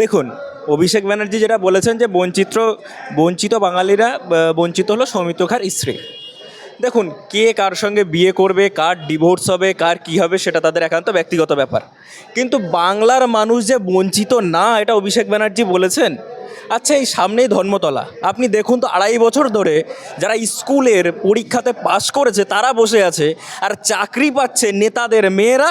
দেখুন, অভিষেক ব্যানার্জি যেটা বলেছেন যে বঞ্চিত বঞ্চিত বাঙালিরা বঞ্চিত হলো সৌমিত্র খার স্ত্রী। দেখুন, কে কার সঙ্গে বিয়ে করবে, কার ডিভোর্স হবে, কার কী হবে সেটা তাদের একান্ত ব্যক্তিগত ব্যাপার। কিন্তু বাংলার মানুষ যে বঞ্চিত না, এটা অভিষেক ব্যানার্জি বলেছেন আচ্ছা এই সামনেই ধর্মতলা। আপনি দেখুন তো আড়াই বছর ধরে যারা স্কুলের পরীক্ষাতে পাশ করেছে, তারা বসে আছে, আর চাকরি পাচ্ছে নেতাদের মেয়েরা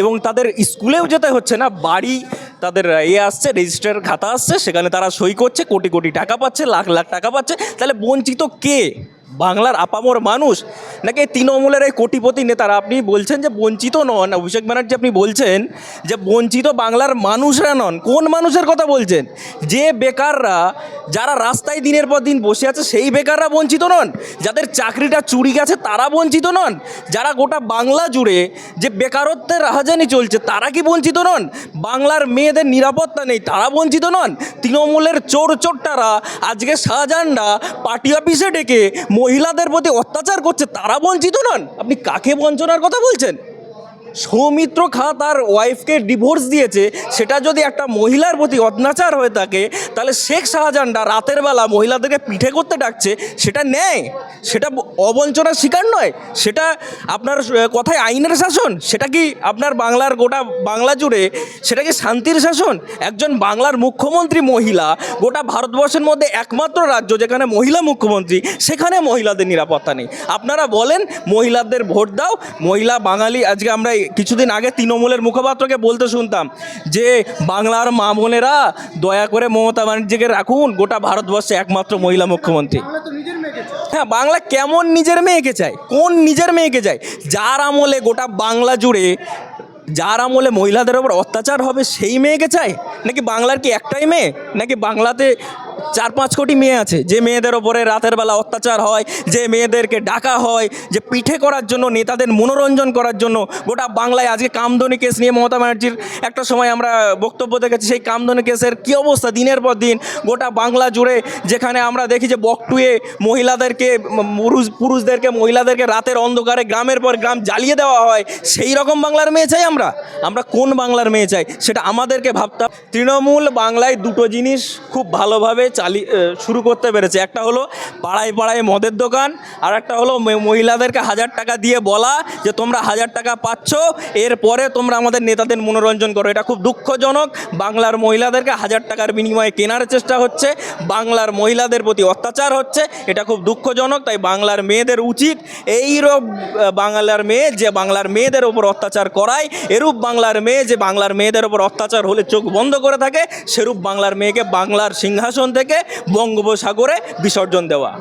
এবং তাদের স্কুলেও যেতে হচ্ছে না, বাড়ি তাদের ইয়ে আসছে রেজিস্টার খাতা আসছে, সেখানে তারা সই করছে, কোটি কোটি টাকা পাচ্ছে, লাখ লাখ টাকা পাচ্ছে। তাহলে বঞ্চিত কে? বাংলার আপামর মানুষ নাকি তৃণমূলের এই কোটিপতি নেতারা? আপনি বলছেন যে বঞ্চিত নন। অভিষেক ব্যানার্জি আপনি বলছেন যে বঞ্চিত বাংলার মানুষরা নন। কোন মানুষের কথা বলছেন? যে বেকাররা যারা রাস্তায় দিনের পর দিন বসে আছে, সেই বেকাররা বঞ্চিত নন? যাদের চাকরিটা চুরি গেছে, তারা বঞ্চিত নন? যারা গোটা বাংলা জুড়ে যে বেকারত্বের রাহাজানি চলছে, তারা কি বঞ্চিত নন? বাংলার মেয়েদের নিরাপত্তা নেই, তারা বঞ্চিত নন? তৃণমূলের চোর চোরটারা আজকে শাহজাহানরা পার্টি অফিসে ডেকে মহিলাদের প্রতি অত্যাচার করছে তারা বঞ্চিত নন। আপনি কাকে বঞ্চনার কথা বলছেন? সৌমিত্র খা তার ওয়াইফকে ডিভোর্স দিয়েছে, সেটা যদি একটা মহিলার প্রতি অত্যাচার হয়ে থাকে, তাহলে শেখ শাহজাহানরা রাতের বেলা মহিলাদেরকে পিঠে করতে ডাকছে, সেটা নেয় সেটা অবঞ্চনার শিকার নয়। সেটা আপনার কথায় আইনের শাসন। সেটা কি আপনার বাংলার গোটা বাংলা জুড়ে, সেটা কি শান্তির শাসন? একজন বাংলার মুখ্যমন্ত্রী মহিলা, গোটা ভারতবর্ষের মধ্যে একমাত্র রাজ্য যেখানে মহিলা মুখ্যমন্ত্রী, সেখানে মহিলাদের নিরাপত্তা নেই। আপনারা বলেন, মহিলাদের ভোট দাও, মহিলা বাঙালি, আজকে আমরা কিছুদিন আগে তৃণমূলের মুখপাত্রকে বলতে শুনতাম যে বাংলার মা বোনেরা দয়া করে মমতা ব্যানার্জিকে রাখুন গোটা ভারতবর্ষে একমাত্র মহিলা মুখ্যমন্ত্রী। হ্যাঁ বাংলা কেমন নিজের মেয়েকে চায়? কোন নিজের মেয়েকে চায়? যার আমলে গোটা বাংলা জুড়ে যার আমলে মহিলাদের ওপর অত্যাচার হবে সেই মেয়েকে চায়? নাকি বাংলার কি একটাই মেয়ে? নাকি বাংলাতে চার পাঁচ কোটি মেয়ে আছে। যে মেয়েদের ওপরে রাতের বেলা অত্যাচার হয়, যে মেয়েদেরকে ডাকা হয়, যে পিঠে করার জন্য, নেতাদের মনোরঞ্জন করার জন্য, গোটা বাংলায় আজকে কামধনি কেস নিয়ে মমতা ব্যানার্জির একটা সময় আমরা বক্তব্য দেখেছি, সেই কামধনি কেসের কী অবস্থা দিনের পর দিন? গোটা বাংলা জুড়ে যেখানে আমরা দেখি যে বকটুয়ে মহিলাদেরকে, পুরুষ, পুরুষদেরকে, মহিলাদেরকে রাতের অন্ধকারে গ্রামের পর গ্রাম জ্বালিয়ে দেওয়া হয়, সেই রকম বাংলার মেয়ে চাই আমরা? আমরা কোন বাংলার মেয়ে চাই? সেটা আমাদেরকে ভাবতে হবে। তৃণমূল বাংলায় দুটো জিনিস খুব ভালোভাবে চালি শুরু করতে পেরেছে। একটা হলো পাড়ায় পাড়ায় মদের দোকান, আর একটা হলো মহিলাদেরকে হাজার টাকা দিয়ে বলা যে, তোমরা হাজার টাকা পাচ্ছ, এরপরে তোমরা আমাদের নেতাদের মনোরঞ্জন করো। এটা খুব দুঃখজনক। বাংলার মহিলাদেরকে হাজার টাকার বিনিময়ে কেনার চেষ্টা হচ্ছে। বাংলার মহিলাদের প্রতি অত্যাচার হচ্ছে। এটা খুব দুঃখজনক। তাই বাংলার মেয়েদের উচিত এইরূপ বাংলার মেয়ে যে বাংলার মেয়েদের ওপর অত্যাচার করায়, এরূপ বাংলার মেয়ে যে বাংলার মেয়েদের ওপর অত্যাচার হলে চোখ বন্ধ করে থাকে, সেরূপ বাংলার মেয়েকে বাংলার সিংহাসন থেকে বঙ্গোপসাগরে বিসর্জন দেওয়া।